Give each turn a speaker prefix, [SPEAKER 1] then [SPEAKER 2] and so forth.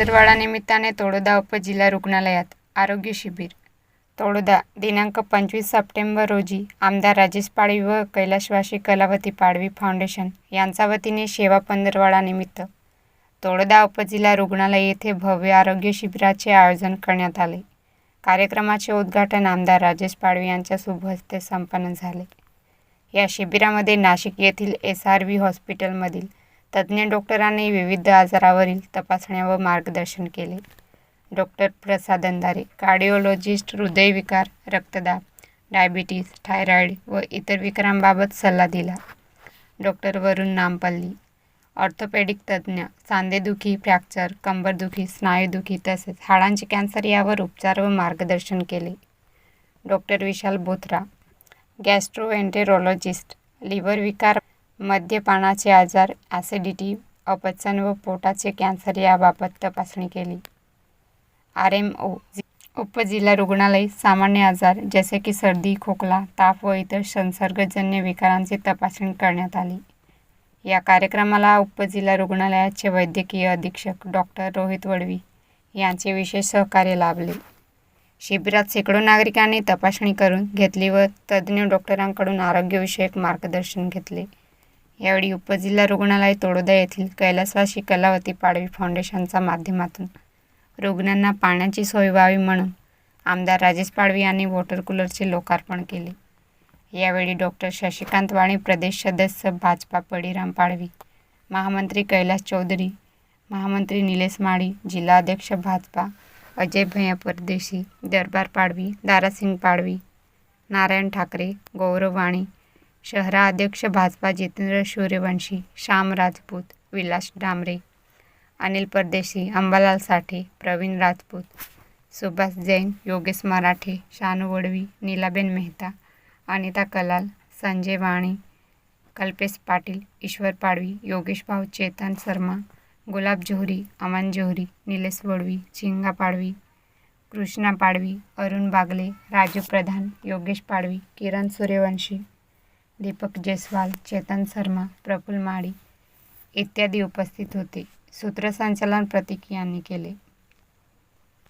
[SPEAKER 1] पंधरवाडा निमित्ताने तोडोदा उपजिल्हा रुग्णालयात आरोग्य शिबिर. तोडोदा दिनांक पंचवीस सप्टेंबर रोजी आमदार राजेश पाडवी व कैलाशवासी कलावती पाडवी फाउंडेशन यांच्या वतीने सेवा पंधरवाडानिमित्त तोडोदा उपजिल्हा रुग्णालय येथे भव्य आरोग्य शिबिराचे आयोजन करण्यात आले. कार्यक्रमाचे उद्घाटन आमदार राजेश पाडवी यांच्या शुभहस्ते संपन्न झाले. या शिबिरामध्ये नाशिक येथील एस आर व्ही हॉस्पिटलमधील तज्ज्ञ डॉक्टरांनी विविध आजारावरील तपासण्या व मार्गदर्शन केले. डॉक्टर प्रसाद अंधारे कार्डिओलॉजिस्ट हृदयविकार रक्तदाब डायबिटीज थायरॉईड व इतर विकारांबाबत सल्ला दिला. डॉक्टर वरुण नामपल्ली ऑर्थोपेडिक तज्ज्ञ सांधेदुखी फ्रॅक्चर कंबरदुखी स्नायूदुखी तसेच हाडांचे कॅन्सर यावर उपचार व मार्गदर्शन केले. Doctor Vishal Bothra gastroenterologist liver विकार मद्यपानाचे आजार ॲसिडिटी अपचन व पोटाचे कॅन्सर याबाबत तपासणी केली. आर एम ओ उपजिल्हा रुग्णालय सामान्य आजार जसे की सर्दी खोकला ताप व इतर संसर्गजन्य विकारांची तपासणी करण्यात आली. या कार्यक्रमाला उपजिल्हा रुग्णालयाचे वैद्यकीय अधीक्षक डॉक्टर रोहित वडवी यांचे विशेष सहकार्य लाभले. शिबिरात शेकडो नागरिकांनी तपासणी करून घेतली व तज्ज्ञ डॉक्टरांकडून आरोग्यविषयक मार्गदर्शन घेतले. यावेळी उपजिल्हा रुग्णालय तोडोदा येथील कैलासवासी कलावती पाडवी फाउंडेशनच्या माध्यमातून. रुग्णांना पाण्याची सोय व्हावी म्हणून आमदार राजेश पाडवी यांनी वॉटर कूलरचे लोकार्पण केले. यावेळी डॉक्टर शशिकांत वाणी प्रदेश सदस्य भाजपा पडीराम पाडवी महामंत्री कैलास चौधरी महामंत्री निलेश माळी जिल्हाध्यक्ष भाजपा अजय भैया परदेशी दरबार पाडवी दारासिंग पाडवी नारायण ठाकरे गौरव वाणी शहराध्यक्ष भाजपा जितेंद्र सूर्यवंशी श्याम राजपूत विलास डांबरे अनिल परदेशी अंबालाल साठे प्रवीण राजपूत सुभाष जैन योगेश मराठे शानू वडवी नीलाबेन मेहता अनिता कलाल संजय वाणी कल्पेश पाटील ईश्वर पाडवी योगेश भाऊ चेतन शर्मा गुलाब जोहरी अमन जोहरी निलेश वडवी चिंगा पाडवी कृष्णा पाडवी अरुण बागले राजू प्रधान योगेश पाडवी किरण सूर्यवंशी दीपक जयस्वाल चेतन शर्मा प्रफुल माळी इत्यादी उपस्थित होते. सूत्रसंचालन प्रतीक यांनी केले.